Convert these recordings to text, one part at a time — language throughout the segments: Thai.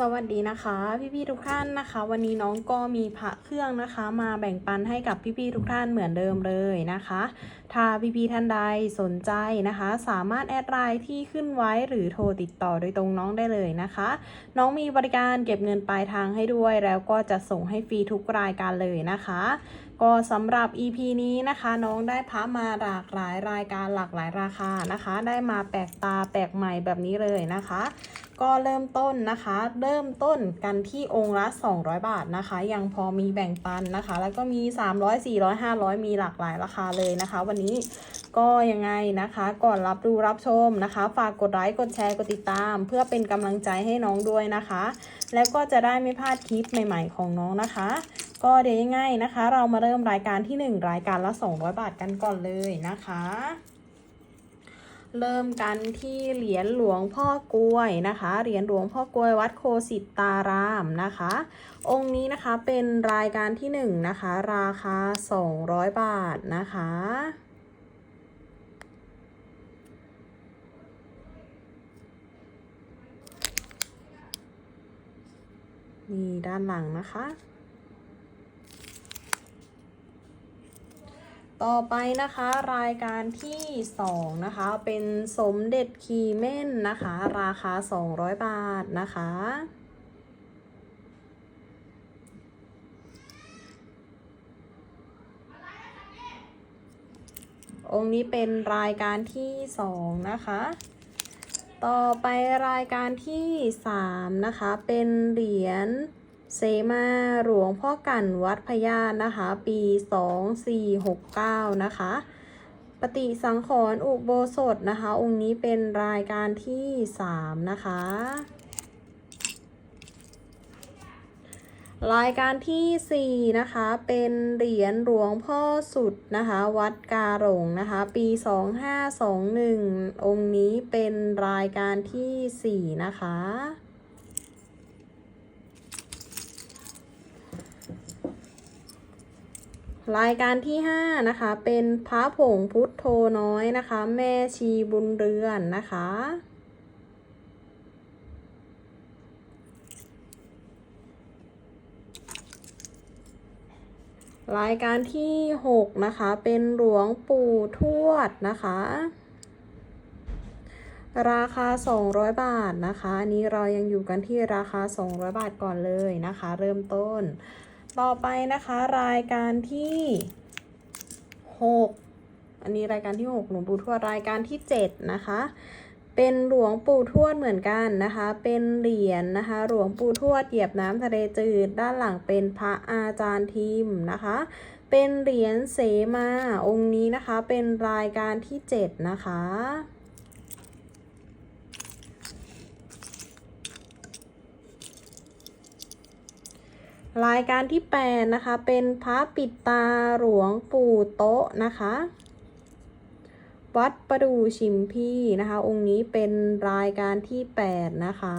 สวัสดีนะคะ พี่ๆทุกท่านนะคะ วันนี้น้องก็มีพระเครื่องนะคะ มาแบ่งปันให้กับพี่ๆทุกท่านเหมือนเดิมเลยนะคะ ถ้าพี่ๆท่านใดสนใจนะคะ สามารถแอดไลน์ที่ขึ้นไว้หรือโทรติดต่อโดยตรงน้องได้เลยนะคะ น้องมีบริการเก็บเงินปลายทางให้ด้วย แล้วก็จะส่งให้ฟรีทุกรายการเลยนะคะ ก็สำหรับ EP นี้นะคะ น้องได้พระมาหลากหลายรายการหลากหลายราคานะคะ ได้มาแปลกตาแปลกใหม่แบบนี้เลยนะคะ ก็เริ่มต้นนะคะ เริ่มต้นกันที่องค์ละ 200 บาทนะคะ ยังพอมีแบ่งปันนะคะ แล้วก็มี 300 400 500 มีหลากหลายราคาเลยนะคะ วันนี้ก็ยังไงนะคะ ก่อนรับดูรับชมนะคะ ฝากกดไลค์กดแชร์กดติดตาม เพื่อเป็นกำลังใจให้น้องด้วยนะคะ แล้วก็จะได้ไม่พลาดคลิปใหม่ ๆ ของน้องนะคะ ก็เดี๋ยวยังไงนะคะ เรามาเริ่มรายการที่ 1 รายการละ 200 บาทกันก่อนเลยนะคะ เริ่มกันที่เหรียญหลวงพ่อกล้วยนะคะ เหรียญหลวงพ่อกล้วยวัดโคสิตารามนะคะ องค์นี้นะคะเป็นรายการที่1นะคะ ราคา 200 บาทนะคะ นี่ด้านหลังนะคะ ต่อไปนะคะรายการที่ 2 นะคะ เป็นสมเด็จคีเม่นนะคะ ราคา 200 บาทนะคะ องค์นี้เป็นรายการที่ 2 นะคะ ต่อไปรายการที่ 3 นะคะ เป็นเหรียญ เซมาหลวงพ่อกันวัดพญานะคะ ปี 2469 นะคะ ปฏิสังขรณ์อุโบสถนะคะ องค์นี้เป็นรายการที่ 3 นะคะ รายการที่ 4 นะคะ เป็นเหรียญหลวงพ่อสุดนะคะ วัดกาหลงนะคะ ปี 2521 องค์นี้เป็นรายการที่ 4 นะคะ รายการที่ 5 นะคะ เป็นพระผงพุทโธน้อยนะคะ แม่ชีบุญเรือนนะคะ รายการที่ 6 นะคะ เป็นหลวงปู่ทวดนะคะ ราคา 200 บาทนะคะ อันนี้เรายังอยู่กันที่ราคา 200 บาทก่อนเลยนะคะ เริ่มต้น ต่อไปนะคะรายการที่6อันนี้รายการที่6หลวงปู่ทวดรายการที่7นะคะ เป็นหลวงปู่ทวดเหมือนกันนะคะ เป็นเหรียญนะคะ หลวงปู่ทวดเหยียบน้ำทะเลจืด ด้านหลังเป็นพระอาจารย์ทิมนะคะ เป็นเหรียญเสมาองค์นี้นะคะ เป็นรายการที่7นะคะ รายการที่ 8 นะคะ เป็นพระปิดตาหลวงปู่โต๊ะนะคะ วัดประดูชิมพี่นะคะ องค์นี้เป็นรายการที่ 8 นะคะ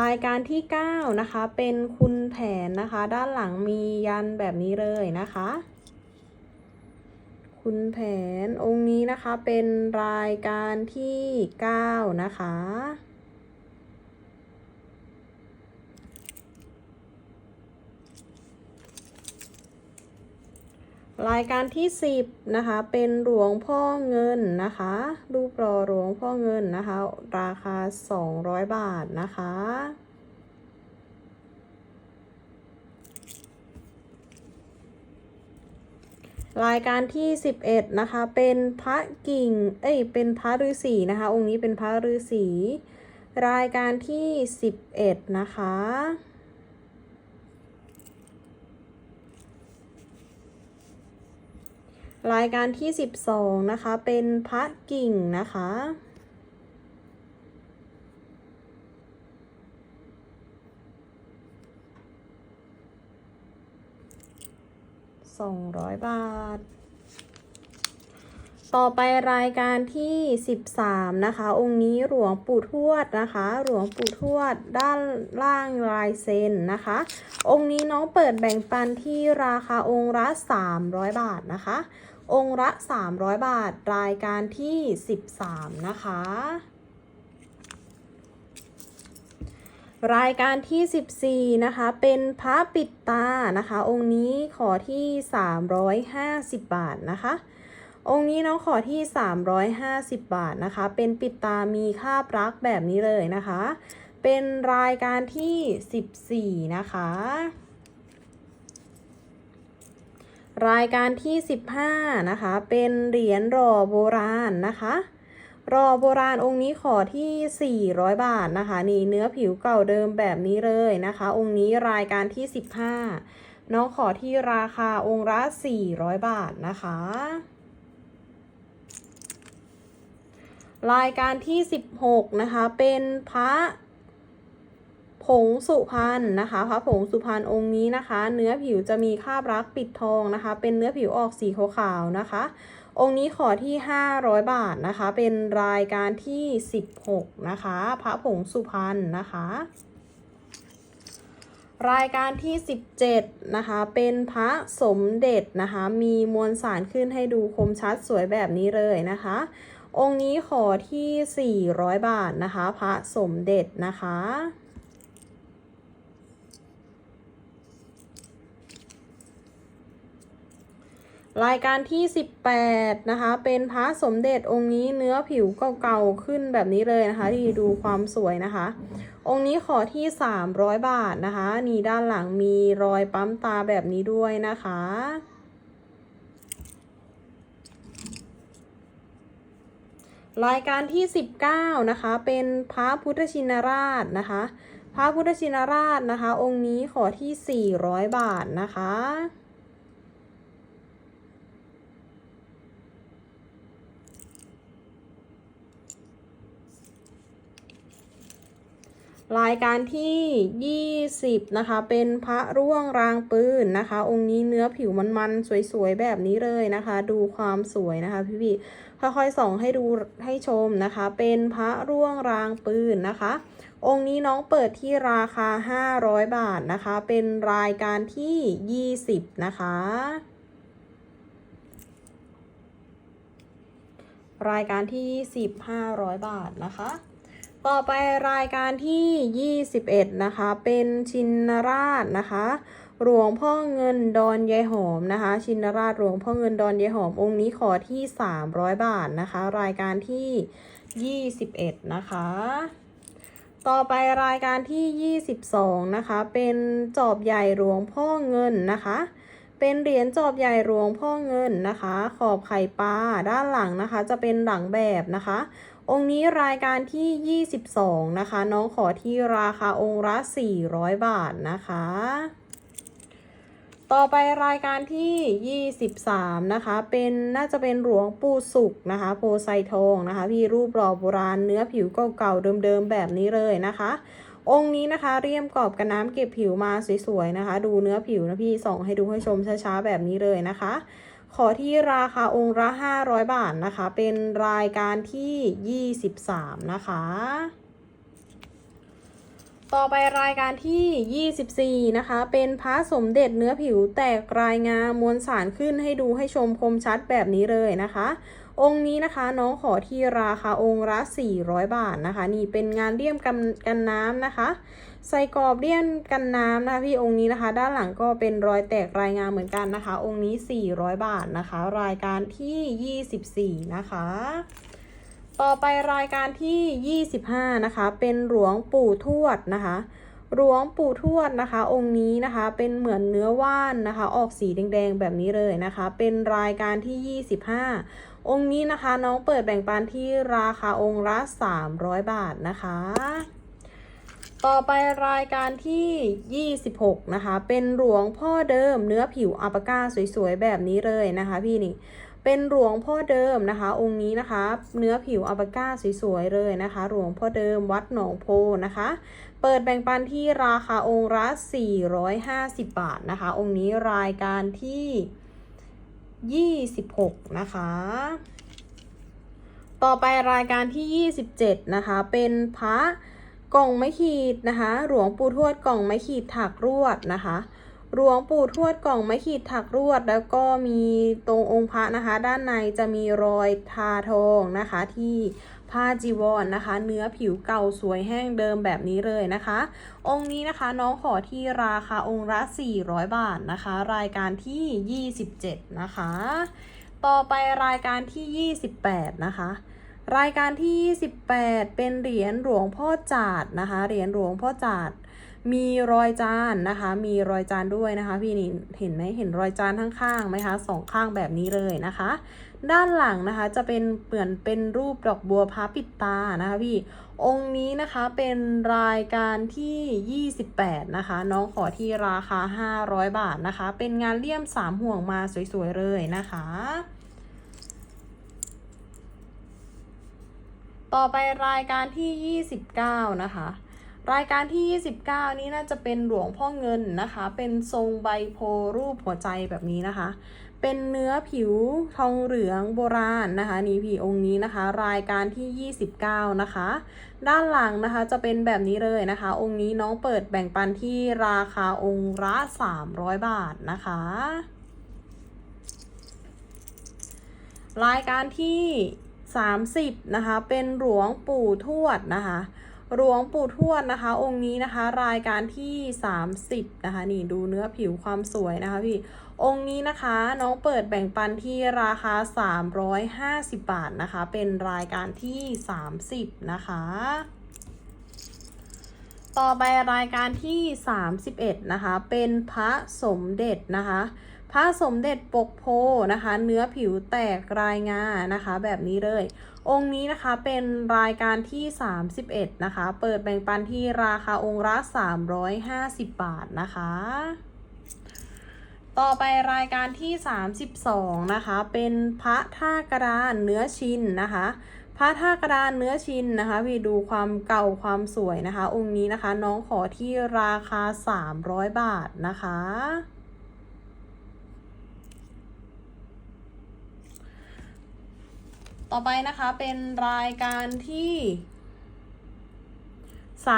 รายการที่ 9 นะคะ เป็นคุณแผนนะคะ ด้านหลังมียันแบบนี้เลยนะคะ คุณแผนองค์นี้นะคะเป็นรายการที่ 9 นะคะ รายการที่ 10 นะคะ เป็นหลวงพ่อเงินนะคะรูปรอหลวงพ่อเงินนะคะ ราคา 200 บาทนะคะ รายการที่ 11 นะคะ เป็นพระกิ่ง เอ้ย เป็นพระฤาษีนะคะ องค์นี้เป็นพระฤาษีรายการที่ 11 นะคะ รายการที่ 12 นะคะ เป็นพระกิ่งนะคะ 200 บาท ต่อไปรายการที่ 13 นะคะ องค์นี้หลวงปู่ทวดนะคะ หลวงปู่ทวดด้านล่างลายเซ็นนะคะ องค์นี้น้องเปิดแบ่งปันที่ราคาองค์ละ 300 บาทนะคะ องค์ละ 300 บาท รายการที่ 13 นะคะ รายการที่ 14 นะคะ เป็นพระปิดตานะคะ องค์นี้ขอที่ 350 บาทนะคะ องค์นี้น้องขอที่ 350 บาทนะคะ เป็นปิดตามีค่าปลักแบบนี้เลยนะคะ เป็นรายการที่ 14 นะคะ รายการที่ 15 นะคะ เป็นเหรียญหล่อโบราณนะคะ รอโบราณองค์นี้ขอที่ 400 บาทนะคะ นี่เนื้อผิวเก่าเดิมแบบนี้เลยนะคะ องค์นี้รายการที่ 15 น้องขอที่ราคาองค์ละ 400 บาทนะคะ รายการที่ 16 นะคะ เป็นพระผงสุพรรณนะคะพระผงสุพรรณองค์นี้นะคะ เนื้อผิวจะมีคราบรักปิดทองนะคะ เป็นเนื้อผิวออกสีขาวๆนะคะ องค์นี้ขอที่ 500 บาทนะคะ เป็นรายการที่ 16 นะคะ พระผงสุพรรณนะคะ รายการที่ 17 นะคะ เป็นพระสมเด็จนะคะ มีมวลสารขึ้นให้ดูคมชัดสวยแบบนี้เลยนะคะ องค์นี้ขอที่ 400 บาทนะคะ พระสมเด็จนะคะ รายการที่ 18 นะคะ เป็นพระสมเด็จองค์นี้เนื้อผิวเก่าๆขึ้นแบบนี้เลยนะคะ ที่ดูความสวยนะคะ องค์นี้ขอที่ 300 บาทนะคะ นี่ด้านหลังมีรอยปั๊มตาแบบนี้ด้วยนะคะ รายการที่ 19 นะคะ เป็นพระพุทธชินราชนะคะ พระพุทธชินราชนะคะ องค์นี้ขอที่ 400 บาทนะคะ รายการที่ 20 นะคะ เป็นพระร่วงรางปืนนะคะ องค์นี้เนื้อผิวมันๆ สวยๆ แบบนี้เลยนะคะ ดูความสวยนะคะพี่พี่ค่อยๆส่องให้ดูให้ชมนะคะ เป็นพระร่วงรางปืนนะคะ องค์นี้น้องเปิดที่ราคา 500 บาทนะคะ เป็นรายการที่ 20 นะคะ รายการที่ 20 500 บาทนะคะ ต่อไปรายการที่ 21 นะคะ เป็นชินราชนะคะหลวงพ่อเงินดอนยายหอมนะคะ ชินราชหลวงพ่อเงินดอนยายหอมองค์นี้ขอที่ 300 บาทนะคะ รายการที่ 21 นะคะ ต่อไปรายการที่ 22 นะคะ เป็นจอบใหญ่หลวงพ่อเงินนะคะ เป็นเหรียญจอบใหญ่หลวงพ่อเงินนะคะ ขอบไข่ปลาด้านหลังนะคะ จะเป็นหลังแบบนะคะ องค์นี้รายการที่ 22 นะคะ น้องขอที่ราคาองค์ละ 400 บาทนะคะ ต่อไปรายการที่ 23 นะคะ เป็นน่าจะเป็นหลวงปู่สุกนะคะ โพไซทองนะคะ พี่รูปหล่อโบราณเนื้อผิวเก่าๆเดิมๆแบบนี้เลยนะคะ องค์นี้นะคะเรียมกรอบกันน้ำเก็บผิวมาสวยๆนะคะ ดูเนื้อผิวนะพี่ส่องให้ดูให้ชมช้าๆแบบนี้เลยนะคะ ขอที่ราคาองค์ละ500 บาทนะคะ เป็นรายการที่ 23 นะคะ ต่อไปรายการที่ 24 นะคะ เป็นพระสมเด็จเนื้อผิวแตกรายงามมวลสารขึ้นให้ดูให้ชมคมชัดแบบนี้เลยนะคะ องค์นี้นะคะน้องขอที่ราคาองค์ละ 400 บาทนะคะ นี่เป็นงานเลี่ยมกันกันน้ำนะคะ ใส่กรอบเลี่ยมกันน้ำนะคะพี่องค์นี้นะคะ ด้านหลังก็เป็นรอยแตกรายงามเหมือนกันนะคะ องค์นี้ 400 บาทนะคะ รายการที่ 24 นะคะต่อไปรายการที่ 25 นะคะ เป็นหลวงปู่ทวดนะคะ หลวงปู่ทวดนะคะ องค์นี้นะคะ เป็นเหมือนเนื้อว่านนะคะ ออกสีแดงๆแบบนี้เลยนะคะ เป็นรายการที่ 25 องค์นี้นะคะน้องเปิดแบ่งปันที่ราคาองค์ละ 300 บาทนะคะ ต่อไปรายการที่ 26 นะคะ เป็นหลวงพ่อเดิมเนื้อผิวอัปปาก้าสวยๆ แบบนี้เลยนะคะพี่นี่ เป็นหลวงพ่อเดิมนะคะ องค์นี้นะคะ เนื้อผิวอัปปาก้าสวยๆ เลยนะคะ หลวงพ่อเดิมวัดหนองโพนะคะ เปิดแบ่งปันที่ราคาองค์ละ 450 บาทนะคะ องค์นี้รายการที่ 26 นะคะ ต่อไปรายการที่ 27 นะคะ เป็นพระกล่องไม้ขีดนะคะ หลวงปู่ทวดกล่องไม้ขีดถักรวดนะคะ หลวงปู่ทวดกล่องไม้ขีดถักรวด แล้วก็มีตรงองค์พระนะคะ ด้านในจะมีรอยทาทองนะคะที่ผ้าจีวรนนะคะ เนื้อผิวเก่าสวยแห้งเดิมแบบนี้เลยนะคะ องค์นี้นะคะน้องขอที่ราคาองค์ละ 400 บาทนะคะ รายการที่ 27 นะคะ ต่อไปรายการที่ 28 นะคะ รายการที่ 28 เป็นเหรียญหลวงพ่อจาดนะคะ เหรียญหลวงพ่อจาด มีรอยจานนะคะ มีรอยจานด้วยนะคะ พี่นี่เห็นไหมเห็นรอยจานข้างๆไหมคะสองข้างแบบนี้เลยนะคะ ด้านหลังนะคะจะเป็นเหมือนเป็นรูปดอกบัวพระปิดตานะคะพี่องค์นี้นะคะเป็นรายการที่ 28 นะคะ น้องขอที่ราคา 500 บาทนะคะ เป็นงานเลี่ยม 3 ห่วงมาสวยๆเลยนะคะ ต่อไปรายการที่ 29 นะคะ รายการที่ 29 นี้น่าจะเป็นหลวงพ่อเงินนะคะ เป็นทรงใบโพรูปหัวใจแบบนี้นะคะ เป็นเนื้อผิวทองเหลืองโบราณนะคะ นี่พี่องค์นี้นะคะ รายการที่ 29 นะคะ ด้านหลังนะคะจะเป็นแบบนี้เลยนะคะ องค์นี้น้องเปิดแบ่งปันที่ราคาองค์ละ300 บาทนะคะ รายการที่ 30 นะคะ เป็นหลวงปู่ทวดนะคะ หลวงปู่ทวดนะคะ องค์นี้นะคะ รายการที่ 30 นะคะ นี่ดูเนื้อผิวความสวยนะคะพี่ องค์นี้นะคะน้องเปิดแบ่งปันที่ราคา 350 บาทนะคะ เป็นรายการที่ 30 นะคะต่อไปรายการที่ 31 นะคะ เป็นพระสมเด็จนะคะ พระสมเด็จปกโพนะคะ เนื้อผิวแตกรายงานะคะ แบบนี้เลย องค์นี้นะคะเป็นรายการที่ 31 นะคะ เปิดแบ่งปันที่ราคาองค์ละ350 บาทนะคะ ต่อไปรายการที่ 32 นะคะ เป็นพระท่ากระดานเนื้อชินนะคะพระท่ากระดานเนื้อชินนะคะพี่ดูความเก่าความสวยนะคะ องค์นี้นะคะน้องขอที่ราคา 300 บาทนะคะ ต่อไปนะคะเป็นรายการที่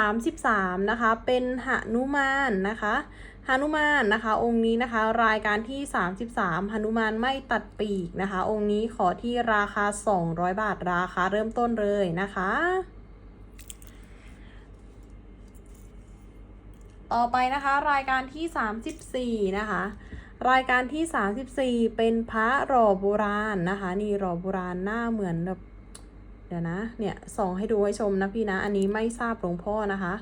33นะคะเป็นหนุมานนะคะหนุมานนะคะ องค์นี้นะคะ รายการที่33หนุมานไม่ตัดปีกนะคะ องค์นี้ขอที่ราคา200บาทราคาเริ่มต้นเลยนะคะ ต่อไปนะคะ รายการที่34นะคะ รายการที่ 34 เป็นพระหล่อโบราณนะคะ นี่หล่อโบราณหน้าเหมือนแบบเดี๋ยวนะเนี่ยส่องให้ดูให้ชมนะพี่นะ อันนี้ไม่ทราบหลวงพ่อนะคะ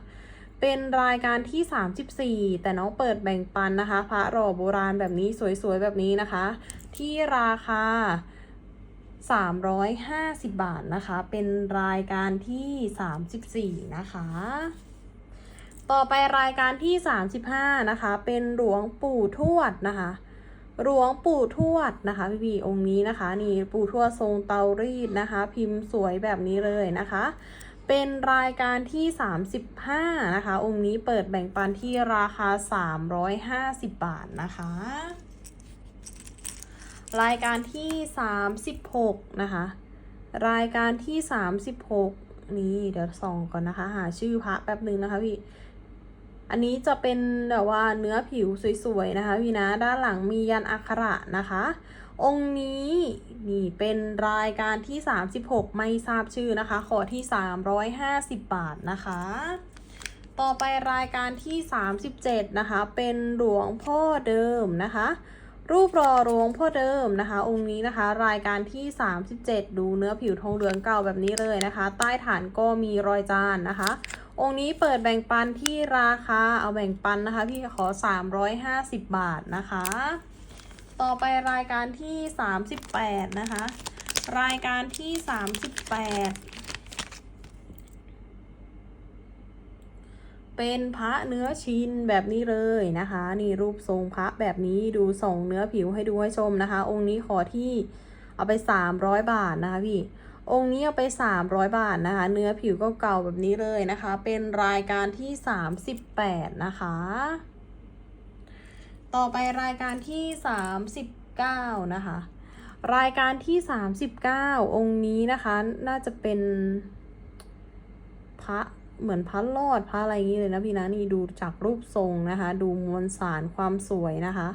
เป็นรายการที่ 34 แต่น้องเปิดแบ่งปันนะคะ พระหล่อโบราณแบบนี้สวยๆแบบนี้นะคะ ที่ราคา 350 บาทนะคะ เป็นรายการที่ 34 นะคะ ต่อไปรายการที่ 35 นะคะ เป็นหลวงปู่ทวดนะคะ หลวงปู่ทวดนะคะพี่พีองค์นี้นะคะ นี่ปู่ทวดทรงเตารีดนะคะ พิมพ์สวยแบบนี้เลยนะคะ เป็นรายการที่ 35 นะคะ องค์นี้เปิดแบ่งปันที่ราคา 350 บาทนะคะ รายการที่ 36 นะคะ รายการที่ 36 นี่เดี๋ยวส่องก่อนนะคะ หาชื่อพระแป๊บหนึ่งนะคะพี่ อันนี้จะเป็นแบบว่าเนื้อผิวสวยๆนะคะพี่นะด้านหลังมียันอักขระนะคะ องค์นี้นี่เป็นรายการที่ 36 ไม่ทราบชื่อนะคะ ขอที่ 350 บาทนะคะ ต่อไปรายการที่ 37 นะคะ เป็นหลวงพ่อเดิมนะคะ รูปรอหลวงพ่อเดิมนะคะ องค์นี้นะคะ รายการที่ 37 ดูเนื้อผิวทองเหลืองเก่าแบบนี้เลยนะคะ ใต้ฐานก็มีรอยจานนะคะ องค์นี้เปิดแบ่งปันที่ราคาเอาแบ่งปันนะคะ พี่ขอ 350 บาทนะคะ ต่อไปรายการที่ 38 นะคะ รายการที่ 38เป็นพระเนื้อชิ้นแบบนี้เลยนะคะ นี่รูปทรงพระแบบนี้ดูส่งเนื้อผิวให้ดูให้ชมนะคะ องค์นี้ขอที่เอาไป 300 บาทนะคะพี่ องค์นี้เอาไป 300 บาทนะคะ เนื้อผิวก็เก่าแบบนี้เลยนะคะ เป็นรายการที่ 38 นะคะ ต่อไปรายการที่ 39 นะคะ รายการที่ 39 องค์นี้นะคะ น่าจะเป็นพระเหมือนพระรอดพระอะไรอย่างนี้เลยนะพี่นะนี่ดูจากรูปทรงนะคะ ดูมวลสารความสวยนะคะ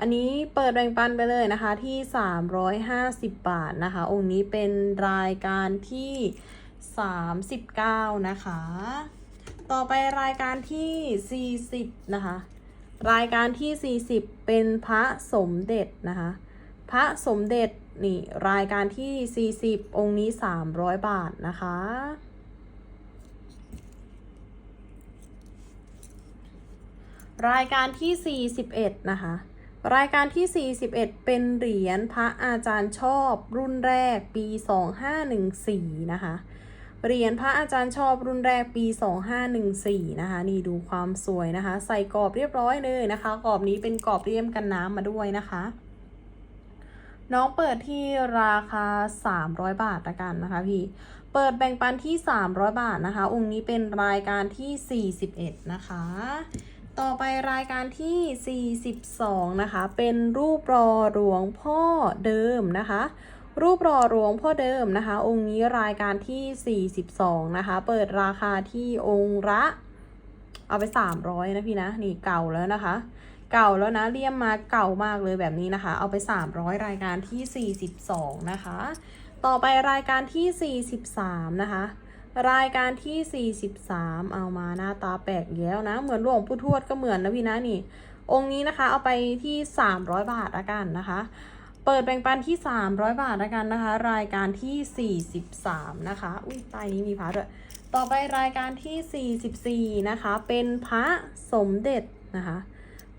อันนี้เปิดแบ่งปันไปเลยนะคะที่ 350 บาทนะคะ องค์นี้เป็นรายการที่ 39 นะคะ ต่อไปรายการที่ 40 นะคะ รายการที่ 40 เป็นพระสมเด็จนะคะ พระสมเด็จนี่รายการที่ 40 องค์นี้ 300 บาทนะคะรายการที่ 41 นะคะ รายการที่ 41 เป็นเหรียญพระอาจารย์ชอบรุ่นแรกปี 2514 นะคะ เหรียญพระอาจารย์ชอบรุ่นแรกปี 2514 นะคะ นี่ดูความสวยนะคะ ใส่กรอบเรียบร้อยเลยนะคะ กรอบนี้เป็นกรอบเรียมกันน้ำมาด้วยนะคะ น้องเปิดที่ราคา 300 บาทละกันนะคะพี่ เปิดแบ่งปันที่ 300 บาทนะคะ องค์นี้เป็นรายการที่ 41 นะคะ ต่อไปรายการที่ 42 นะคะ เป็นรูปรอหลวงพ่อเดิมนะคะ รูปรอหลวงพ่อเดิมนะคะ องค์นี้รายการที่ 42 นะคะ เปิดราคาที่องค์ละเอาไป 300 นะพี่นะ นี่เก่าแล้วนะคะ เก่าแล้วนะเลี่ยมมาเก่ามากเลยแบบนี้นะคะ เอาไป 300 รายการที่ 42 นะคะ ต่อไปรายการที่ 43 นะคะ รายการที่ 43 เอามาหน้าตาแปลกแล้วนะ เหมือนหลวงปู่ทวดก็เหมือนนะพี่นะนี่ องค์นี้นะคะเอาไปที่ 300 บาทละกันนะคะ เปิดแบ่งปันที่ 300 บาทละกันนะคะ รายการที่ 43 นะคะ อุ้ยใต้นี้มีพระด้วย ต่อไปรายการที่ 44 นะคะ เป็นพระสมเด็จนะคะ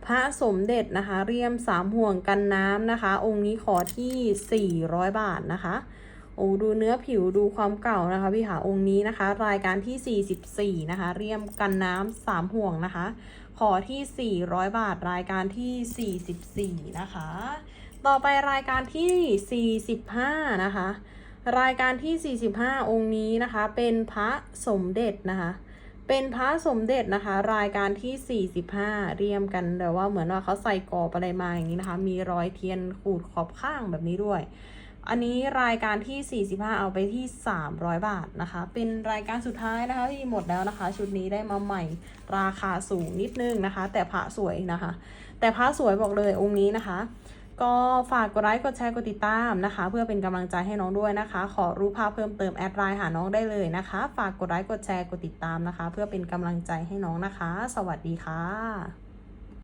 พระสมเด็จนะคะ เรียมสามห่วงกันน้ำนะคะ องค์นี้ขอที่ 400 บาทนะคะ โอ้ดูเนื้อผิวดูความเก่านะคะพี่ค่ะองค์นี้นะคะ รายการที่ 44 นะคะ เรียมกันน้ำสามห่วงนะคะ ขอที่ 400 บาทรายการที่ 44 นะคะ ต่อไปรายการที่ 45 นะคะ รายการที่ 45 องค์นี้นะคะ เป็นพระสมเด็จนะคะ เป็นพระสมเด็จนะคะ รายการที่ 45 เรียมกันแต่ว่าเหมือนว่าเขาใส่กรอบอะไรมาอย่างนี้นะคะ มีรอยเทียนขูดขอบข้างแบบนี้ด้วย อันนี้รายการที่ 45 เอาไปที่ 300 บาทนะคะ เป็นรายการสุดท้ายนะคะที่หมดแล้วนะคะ ชุดนี้ได้มาใหม่ราคาสูงนิดนึงนะคะ แต่พระสวยนะคะ แต่พระสวยบอกเลยองค์นี้นะคะ ก็ฝากกดไลค์กดแชร์กดติดตามนะคะ เพื่อเป็นกำลังใจให้น้องด้วยนะคะ ขอรู้ภาพเพิ่มเติมแอดไลน์หาน้องได้เลยนะคะ ฝากกดไลค์กดแชร์กดติดตามนะคะ เพื่อเป็นกำลังใจให้น้องนะคะ สวัสดีค่ะ